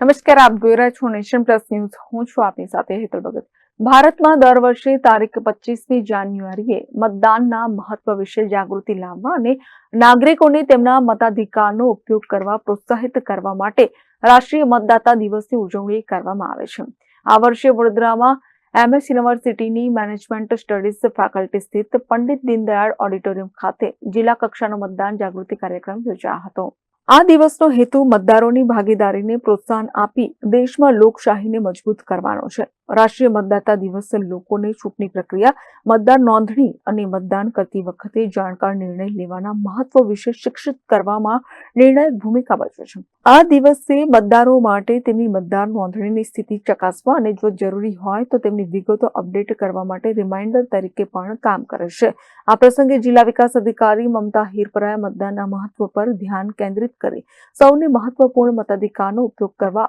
નમસ્કાર, આપ જોઈ રહ્યા છો નેશન પ્લસ ન્યૂઝ. હું છું આપની સાથે હેતલ ભગત. ભારતમાં દર વર્ષે તારીખ પચીસમી જાન્યુઆરીએ મતદાનના મહત્વ વિશે જાગૃતિ લાવવા અને નાગરિકોને તેમના મતાધિકારનો ઉપયોગ કરવા પ્રોત્સાહિત કરવા માટે રાષ્ટ્રીય મતદાતા દિવસની ઉજવણી કરવામાં આવે છે. આ વર્ષે વડોદરામાં એમએસ યુનિવર્સિટીની મેનેજમેન્ટ સ્ટડીઝ ફેકલ્ટી સ્થિત પંડિત દીનદયાળ ઓડિટોરિયમ ખાતે જિલ્લા કક્ષાનો મતદાન જાગૃતિ કાર્યક્રમ યોજાયો હતો. આ દિવસનો હેતુ મતદારોની ભાગીદારીને પ્રોત્સાહન આપી દેશમાં લોકશાહીને મજબૂત કરવાનો છે. રાષ્ટ્રીય મતદાતા દિવસ લોકોને ચૂંટણી પ્રક્રિયા મતદાર નોંધણી અને મતદાન કરતી વખતે જાણકાર નિર્ણય લેવાના મહત્વ વિશે શિક્ષિત કરવામાં નિર્ણાયક ભૂમિકા ભજવે છે. આ દિવસે મતદારો માટે તેમની મતદાર નોંધણીની સ્થિતિ ચકાસવા અને જો જરૂરી હોય તો તેમની વિગતો અપડેટ કરવા માટે રિમાઇન્ડર તરીકે પણ કામ કરે છે. આ પ્રસંગે જિલ્લા વિકાસ અધિકારી મમતા હિરપરાએ મતદાનના મહત્વ પર ધ્યાન કેન્દ્રિત કરી સૌને મહત્વપૂર્ણ મતાધિકારનો ઉપયોગ કરવા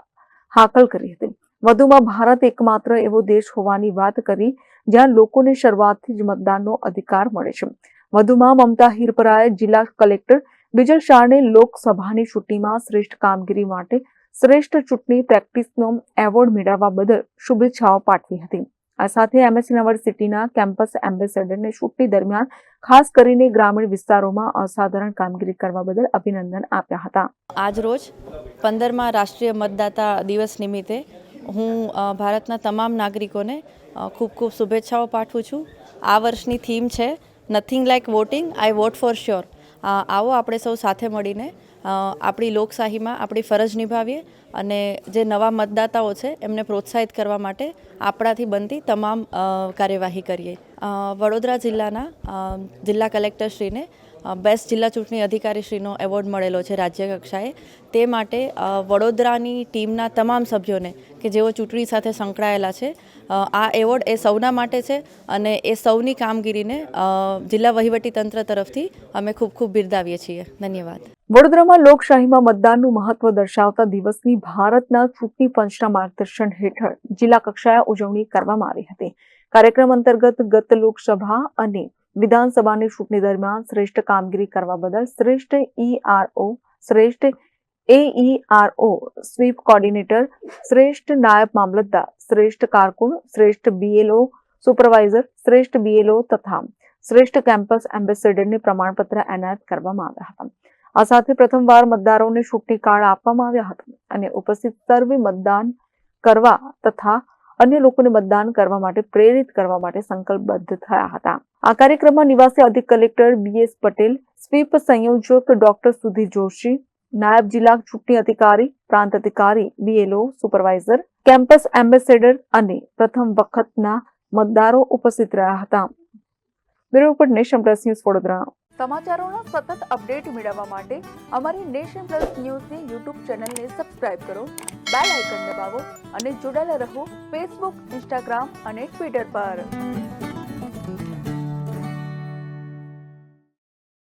હાકલ કરી હતી. વધુમાં ભારત એકમાત્ર એવો દેશ હોવાની વાત કરી જ્યાં લોકોને શરૂઆતથી જ મતદાનનો અધિકાર મળે છે. વધુમાં મમતા હિરપરાએ જિલ્લા કલેક્ટર બિજલ શાહને લોકસભાની ચૂંટણીમાં શ્રેષ્ઠ કામગીરી માટે શ્રેષ્ઠ ચૂંટણી પ્રેક્ટિસનો એવોર્ડ મેળવવા બદલ શુભેચ્છાઓ પાઠવી હતી. આ સાથે એમએસ યુનિવર્સિટીના કેમ્પસ એમ્બેસેડરને ચૂંટણી દરમિયાન ખાસ કરીને ગ્રામીણ વિસ્તારોમાં અસાધારણ કામગીરી કરવા બદલ અભિનંદન આપ્યા હતા. આજ રોજ પંદરમાં રાષ્ટ્રીય મતદાતા દિવસ નિમિત્તે હું ભારતના તમામ નાગરિકોને ખૂબ ખૂબ શુભેચ્છાઓ પાઠવું છું. આ વર્ષની થીમ છે nothing like voting I vote for sure આવો આપણે સૌ સાથે મળીને આપણી લોકશાહીમાં આપણી ફરજ નિભાવીએ અને જે નવા મતદાતાઓ છે, એમને પ્રોત્સાહિત કરવા માટે આપણાથી બનતી તમામ કાર્યવાહી કરીએ. વડોદરા જિલ્લાના જિલ્લા કલેક્ટરશ્રીને બેસ્ટ જિલ્લા ચૂંટણી અધિકારીશ્રીનો એવોર્ડ મળેલો છે રાજ્ય કક્ષાએ. તે માટે વડોદરાની ટીમના તમામ સભ્યોને, કે જેઓ ચૂંટણી સાથે સંકળાયેલા છે આ એવોર્ડ એ સૌના માટે છે અને એ સૌની કામગીરીને જિલ્લા જિલ્લા વહીવટીતંત્ર તરફથી અમે ખૂબ ખૂબ બિરદાવીએ છીએ. ધન્યવાદ. વડોદરામાં લોકશાહીમાં મતદાનનું મહત્વ દર્શાવતા દિવસની ભારતના ચૂંટણી પંચના માર્ગદર્શન હેઠળ જિલ્લા કક્ષાએ ઉજવણી કરવામાં આવી હતી. કાર્યક્રમ અંતર્ગત ગત લોકસભા અને વિધાનસભાની ચૂંટણી દરમિયાન શ્રેષ્ઠ કામગીરી કરવા બદલ શ્રેષ્ઠ ઈઆરઓ શ્રેષ્ઠ એઈઆરઓ સ્વીપ કોર્ડિનેટર શ્રેષ્ઠ નાયબ મામલતદાર, શ્રેષ્ઠ કારકુન, શ્રેષ્ઠ બીએલઓ સુપરવાઇઝર શ્રેષ્ઠ બીએલઓ તથા શ્રેષ્ઠ કેમ્પસ એમ્બેસેડરને પ્રમાણપત્ર એનાયત કરવામાં આવ્યા હતા. આ સાથે પ્રથમવાર મતદારોને ચૂંટણી કાર્ડ આપવામાં આવ્યા હતા અને ઉપસ્થિત સર્વે મતદાન કરવા તથા અન્ય લોકોને મતદાન કરવા માટે પ્રેરિત કરવા માટે સંકલ્પબદ્ધ થયા હતા. આ કાર્યક્રમમાં નિવાસી અધિક કલેક્ટર બીએસ પટેલ, સ્વીપ સંયોજક ડોક્ટર સુધીર જોશી, નાયબ જિલ્લા ચૂંટણી અધિકારી, પ્રાંત અધિકારી બીએલઓ સુપરવાઇઝર, કેમ્પસ એમ્બેસેડર અને પ્રથમ વખતના મતદારો ઉપસ્થિત રહ્યા હતા. Bureau report nation plus news Vadodara. સમાચારોના સતત અપડેટ મેળવવા માટે અમારી નેશન પ્લસ ન્યૂઝની યુટ્યુબ ચેનલને સબસ્ક્રાઇબ કરો, બેલ આઇકન દબાવો અને જોડાયેલા રહો ફેસબુક, ઇન્સ્ટાગ્રામ અને ટ્વિટર પર.